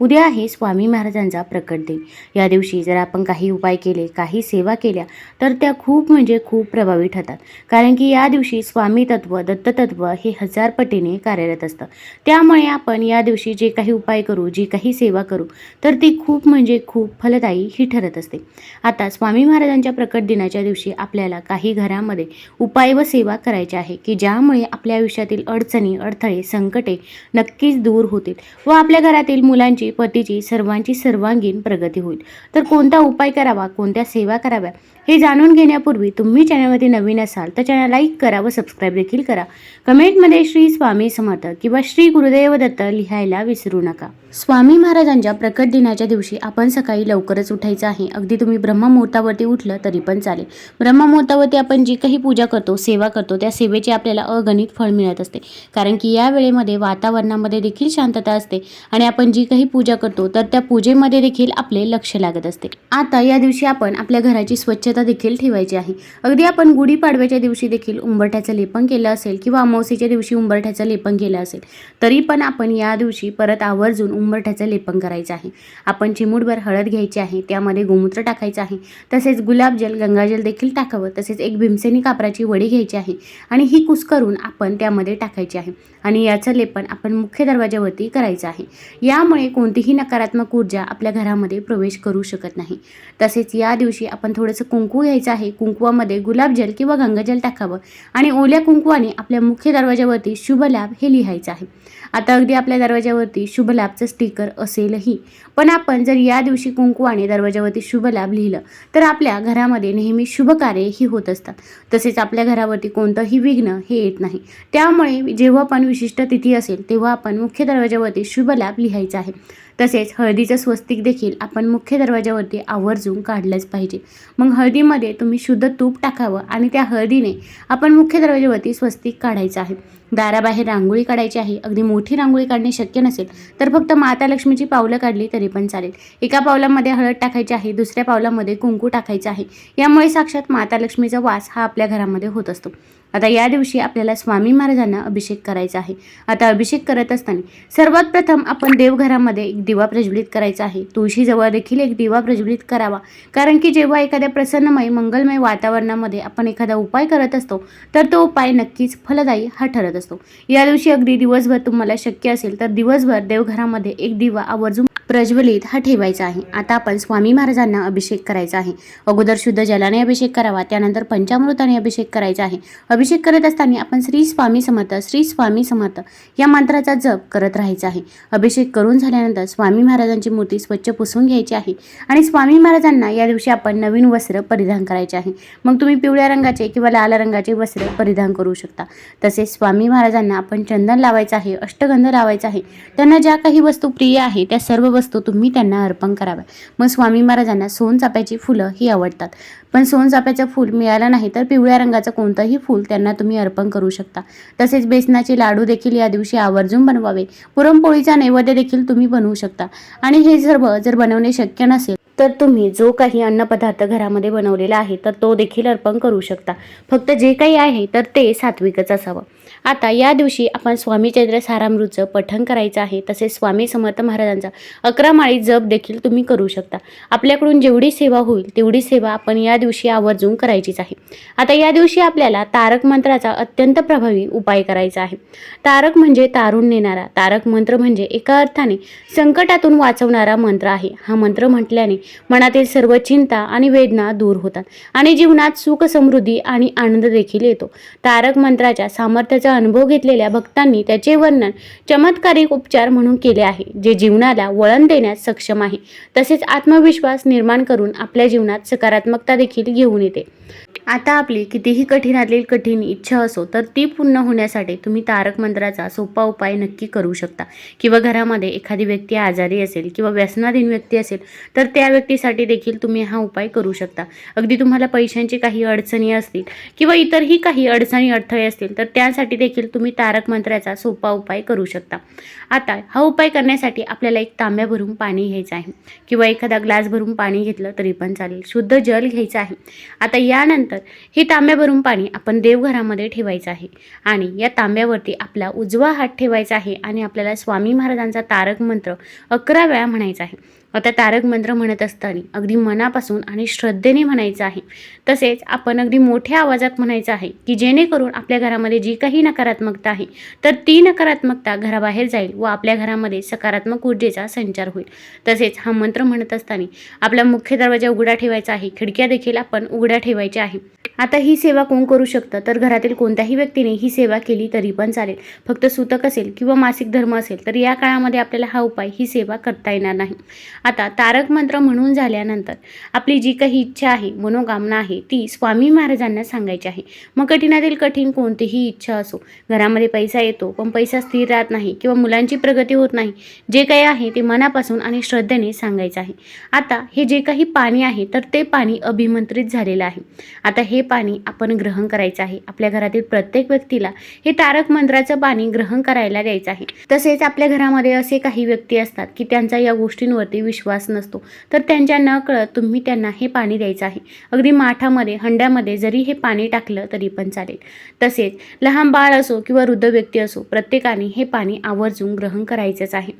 उद्या आहे स्वामी महाराजांचा प्रकट दिन. या दिवशी जर आपण काही उपाय केले काही सेवा केल्या तर त्या खूप म्हणजे खूप प्रभावी ठरतात. कारण की या दिवशी स्वामी तत्व दत्ततत्व हे हजार पटीने कार्यरत असतं. त्यामुळे आपण या दिवशी जे काही उपाय करू जी काही सेवा करू तर ती खूप म्हणजे खूप फलदायी ही ठरत असते. आता स्वामी महाराजांच्या प्रकट दिनाच्या दिवशी आपल्याला काही घरामध्ये उपाय व सेवा करायच्या आहे की ज्यामुळे आपल्या आयुष्यातील अडचणी अडथळे संकटे नक्कीच दूर होतील व आपल्या घरातील मुलांची पतीची सर्वांची सर्वांगीण प्रगती होईल. तर कोणता उपाय करावा? कोणत्या सेवा कराव्या? हे जाणून घेण्यापूर्वी तुम्ही चॅनलवरती नवीन असाल तर चॅनल लाईक करा व सबस्क्राईब देखील करा. कमेंटमध्ये श्री स्वामी समर्थ किंवा श्री गुरुदेव दत्त लिहायला विसरू नका. स्वामी महाराजांच्या प्रकट दिनाच्या दिवशी आपण सकाळी लवकरच उठायचं आहे. अगदी तुम्ही ब्रह्ममुहूर्तावरती उठलं तरी पण चालेल. ब्रह्ममुहूर्तावरती आपण जी काही पूजा करतो सेवा करतो त्या सेवेचे आपल्याला अगणित फळ मिळत असते. कारण की या वेळेमध्ये वातावरणामध्ये देखील शांतता असते आणि आपण जी काही पूजा करतो तर त्या पूजेमध्ये देखील आपले लक्ष लागत असते. आता या दिवशी आपण आपल्या घराची स्वच्छता देखील ठेवायची आहे. अगदी आपण गुढीपाडव्याच्या दिवशी देखील उंबरठ्याचं लेपन केलं असेल किंवा अमावस्येच्या दिवशी उंबरठ्याचं लेपन केलं असेल तरी पण आपण या दिवशी परत आवर्जून उंबरठ्याचं लेपन करायचं आहे. आपण चिमूटभर हळद घ्यायची आहे त्यामध्ये गोमूत्र टाकायचं आहे तसेच गुलाबजल गंगाजल देखील टाकावं तसेच एक भीमसेनी कापराची वडी घ्यायची आहे आणि ही कुस्करून आपण त्यामध्ये टाकायची आहे. आणि याचं लेपन आपण मुख्य दरवाजावरती करायचं आहे. यामुळे कोण कोणतीही नकारात्मक ऊर्जा आपल्या घरामध्ये प्रवेश करू शकत नाही. तसेच या दिवशी आपण थोडंसं कुंकू घ्यायचं आहे. कुंकुवामध्ये गुलाबजल किंवा गंगाजल टाकावं आणि ओल्या कुंकवाने आपल्या मुख्य दरवाजावरती शुभ लाभ हे लिहायचं आहे. आता अगदी आपल्या दरवाजावरती शुभ लाभचं स्टिकर असेलही. पण आपण जर या दिवशी कुंकुवाने दरवाजावरती शुभ लाभ लिहिलं तर आपल्या घरामध्ये नेहमी शुभ कार्यही होत असतात. तसेच आपल्या घरावरती कोणतंही विघ्न हे येत नाही. त्यामुळे जेव्हा पण विशिष्ट तिथी असेल तेव्हा आपण मुख्य दरवाजावरती शुभ लाभ लिहायचा आहे. तसेच हळदीचं स्वस्तिक देखील आपण मुख्य दरवाजावरती आवर्जून काढलंच पाहिजे. मग हळदीमध्ये तुम्ही शुद्ध तूप टाकावं आणि त्या हळदीने आपण मुख्य दरवाजावरती स्वस्तिक काढायचं आहे. दाराबाहेर रांगोळी काढायची आहे. अगदी मोठी रांगोळी काढणे शक्य नसेल तर फक्त माता लक्ष्मीची पावलं काढली तरी पण चालेल. एका पावलामध्ये हळद टाकायची आहे दुसऱ्या पावलामध्ये कुंकू टाकायचं आहे. यामुळे साक्षात माता लक्ष्मीचा वास हा आपल्या घरामध्ये होत असतो. आता या दिवशी आपल्याला स्वामी महाराजांना अभिषेक करायचा आहे. आता अभिषेक करत असताना सर्वात प्रथम आपण देवघरामध्ये एक दिवा प्रज्वलित करायचा आहे. तुळशीजवळ देखील एक दिवा प्रज्वलित करावा. कारण की जेव्हा एखाद्या प्रसन्नमय मंगलमय वातावरणामध्ये आपण एखादा उपाय करत असतो तर तो उपाय नक्कीच फलदायी हा ठरत असतो. या दिवशी अगदी दिवसभर तुम्हाला शक्य असेल तर दिवसभर देवघरामध्ये एक दिवा आवर्जून प्रज्वलित हा ठेवायचा आहे. आता आपण स्वामी महाराजांना अभिषेक करायचा आहे. अगोदर शुद्ध जलाने अभिषेक करावा त्यानंतर पंचामृताने अभिषेक करायचा आहे. अभिषेक करत असताना आपण श्री स्वामी समर्थ श्री स्वामी समर्थ या मंत्राचा जप करत राहायचा आहे. अभिषेक करून झाल्यानंतर स्वामी महाराजांची मूर्ती स्वच्छ पुसून घ्यायची आहे आणि स्वामी महाराजांना या दिवशी आपण नवीन वस्त्र परिधान करायचे आहे. मग तुम्ही पिवळ्या रंगाचे किंवा लाल रंगाचे वस्त्र परिधान करू शकता. तसेच स्वामी महाराजांना आपण चंदन लावायचं आहे अष्टगंध लावायचा आहे. त्यांना ज्या काही वस्तू प्रिय आहे त्या सर्व वस्तू तुम्ही त्यांना अर्पण कराव्या मग स्वामी महाराजांना सोनचाप्याची फुलं ही आवडतात. पण सोनचाप्याचं फूल मिळालं नाही तर पिवळ्या रंगाचं कोणतंही फूल त्यांना तुम्ही अर्पण करू शकता. तसेच बेसनाचे लाडू देखील या दिवशी आवर्जून बनवावे. पुरणपोळीचा नैवेद्य देखील तुम्ही बनवू शकता. आणि हे सर्व जर बनवणे शक्य नसेल तर तुम्ही जो काही अन्नपदार्थ घरामध्ये बनवलेला आहे तर तो देखील अर्पण करू शकता. फक्त जे काही आहे तर ते सात्विकच असावं. आता या दिवशी आपण स्वामी चंद्र सारामृतचं पठण करायचं आहे तसेच स्वामी समर्थ महाराजांचा अकरा माळी जप देखील तुम्ही करू शकता. आपल्याकडून जेवढी सेवा होईल तेवढी सेवा आपण या दिवशी आवर्जून करायचीच आहे. आता या दिवशी आपल्याला तारक मंत्राचा अत्यंत प्रभावी उपाय करायचा आहे. तारक म्हणजे तारून नेणारा तारक मंत्र म्हणजे एका अर्थाने संकटातून वाचवणारा मंत्र आहे. हा मंत्र म्हटल्याने मनातील सर्व चिंता आणि वेदना दूर होतात आणि जीवनात सुख समृद्धी आणि आनंद देखील येतो. तारक मंत्राच्या सामर्थ्याचा अनुभव घेतलेल्या भक्तांनी त्याचे वर्णन चमत्कारिक उपचार म्हणून केले आहे जे जीवनाला वळण देण्यास सक्षम आहे. तसेच आत्मविश्वास निर्माण करून आपल्या जीवनात सकारात्मकता देखील घेऊन येते. आता आपली कितीही कठीणातील कठीण इच्छा असो तर ती पूर्ण होण्यासाठी तुम्ही तारक मंत्राचा सोपा उपाय नक्की करू शकता. किंवा घरामध्ये एखादी व्यक्ती आजारी असेल किंवा व्यसनाधीन व्यक्ती असेल तर त्या व्यक्तीसाठी देखील तुम्ही हा उपाय करू शकता. अगदी तुम्हाला पैशांची काही अडचणी असतील किंवा इतरही काही अडचणी अडथळे असतील तर त्यासाठी देखील तुम्ही तारक मंत्राचा सोपा उपाय करू शकता. आता हा उपाय करण्यासाठी आपल्याला एक तांब्या भरून पाणी घ्यायचं आहे किंवा एखादा ग्लास भरून पाणी घेतलं तरी पण चालेल. शुद्ध जल घ्यायचं आहे. आता यानंतर हे तांब्या भरून पाणी आपण देवघरामध्ये ठेवायचं आहे आणि या तांब्यावरती आपला उजवा हात ठेवायचा आहे आणि आपल्याला स्वामी महाराजांचा तारक मंत्र अकरा वेळा म्हणायचा आहे. आता तारक मंत्र म्हणत असताना अगदी मनापासून आणि श्रद्धेने म्हणायचं आहे. तसेच आपण अगदी मोठ्या आवाजात म्हणायचं आहे की जेणेकरून आपल्या घरामध्ये जी काही नकारात्मकता आहे तर ती नकारात्मकता घराबाहेर जाईल व आपल्या घरामध्ये सकारात्मक ऊर्जेचा संचार होईल. तसेच हा मंत्र म्हणत असताना आपला मुख्य दरवाजा उघडा ठेवायचा आहे खिडक्या देखील आपण उघड्या ठेवायच्या आहे. आता ही सेवा कोण करू शकतं? तर घरातील कोणत्याही व्यक्तीने ही सेवा केली तरी पण चालेल. फक्त सुतक असेल किंवा मासिक धर्म असेल तर या काळामध्ये आपल्याला हा उपाय ही सेवा करता येणार नाही. आता तारक मंत्र म्हणून झाल्यानंतर आपली जी काही इच्छा आहे मनोकामना आहे ती स्वामी महाराजांना सांगायची आहे. मग कठीणातील कठीण कोणतीही इच्छा असो घरामध्ये पैसा येतो पण पैसा स्थिर राहत नाही किंवा मुलांची प्रगती होत नाही जे काही आहे ते मनापासून आणि श्रद्धेने सांगायचं आहे. आता हे जे काही पाणी आहे तर ते पाणी अभिमंत्रित झालेलं आहे. आता हे पाणी आपण ग्रहण करायचं आहे. आपल्या घरातील प्रत्येक व्यक्तीला हे तारक मंत्राचं पाणी ग्रहण करायला द्यायचं आहे. तसेच आपल्या घरामध्ये असे काही व्यक्ती असतात की त्यांचा या गोष्टींवरती विश्वास नसतो. तर त्यांच्या न कळत तुम्ही त्यांना हे पाणी द्यायचं आहे. अगदी माठामध्ये हंड्यामध्ये जरी हे पाणी टाकलं तरी पण चालेल. तसेच लहान बाळ असो किंवा वृद्ध व्यक्ती असो प्रत्येकाने हे पाणी आवर्जून ग्रहण करायचंच आहे.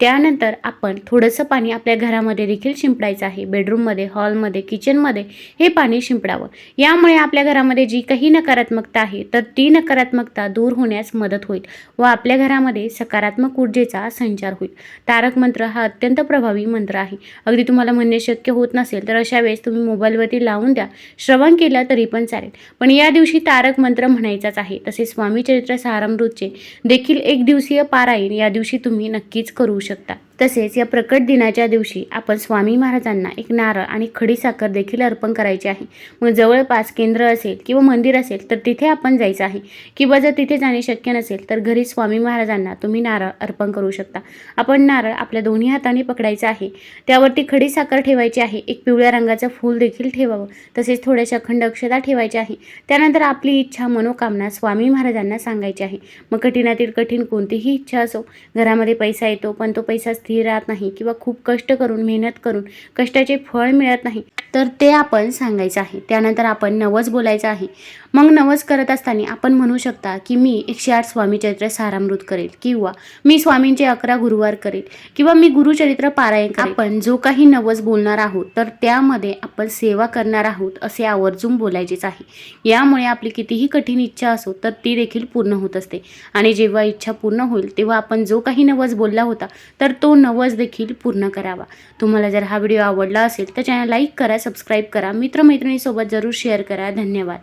त्यानंतर आपण थोडंसं पाणी आपल्या घरामध्ये देखील शिंपडायचं आहे. बेडरूममध्ये हॉलमध्ये किचनमध्ये हे पाणी शिंपडावं. यामुळे आपल्या घरामध्ये जी काही नकारात्मकता आहे तर ती नकारात्मकता दूर होण्यास मदत होईल व आपल्या घरामध्ये सकारात्मक ऊर्जेचा संचार होईल. तारक मंत्र हा अत्यंत प्रभावी मंत्र आहे. अगदी तुम्हाला म्हणणे शक्य होत नसेल तर अशा वेळेस तुम्ही मोबाईलवरती लावून द्या. श्रवण केलं तरी पण चालेल. पण या दिवशी तारक मंत्र म्हणायचाच आहे. तसेच स्वामी चरित्र सारामृतचे देखील एक दिवसीय पारायण या दिवशी तुम्ही नक्कीच करू शकता. तसेच या प्रकट दिनाच्या दिवशी आपण स्वामी महाराजांना एक नारळ आणि खडी साखर देखील अर्पण करायची आहे. मग जवळपास केंद्र असेल किंवा मंदिर असेल तर तिथे आपण जायचं आहे. किंवा जर तिथे जाणे शक्य नसेल तर घरी स्वामी महाराजांना तुम्ही नारळ अर्पण करू शकता. आपण नारळ आपल्या दोन्ही हाताने पकडायचं आहे. त्यावरती खडी साखर ठेवायची आहे. एक पिवळ्या रंगाचं फूल देखील ठेवावं. तसेच थोड्याशा खंड अक्षता ठेवायच्या आहे. त्यानंतर आपली इच्छा मनोकामना स्वामी महाराजांना सांगायची आहे. मग कठीणातील कठीण कोणतीही इच्छा असो घरामध्ये पैसा येतो पण तो पैसा स्थिर राहत नाही किंवा खूप कष्ट करून मेहनत करून कष्टाचे फळ मिळत नाही. तर ते आपण सांगायचं आहे. त्यानंतर आपण नवस बोलायचं आहे. मग नवस करत असताना आपण म्हणू शकता की मी एकशे आठ स्वामी चरित्र सारामृत करेल किंवा मी स्वामींचे अकरा गुरुवार करेल किंवा मी गुरुचरित्र पारायण आपण जो काही नवस बोलणार आहोत तर त्यामध्ये आपण सेवा करणार आहोत असे आवर्जून बोलायचेच आहे. यामुळे आपली कितीही कठीण इच्छा असो तर ती देखील पूर्ण होत असते. आणि जेव्हा इच्छा पूर्ण होईल तेव्हा आपण जो काही नवस बोलला होता तर तो तो नवस देखील पूर्ण करावा. तुम्हाला जर हा व्हिडिओ आवडला असेल तर चॅनल लाईक करा सबस्क्राईब करा. मित्रमैत्रिणीसोबत जरूर शेअर करा. धन्यवाद.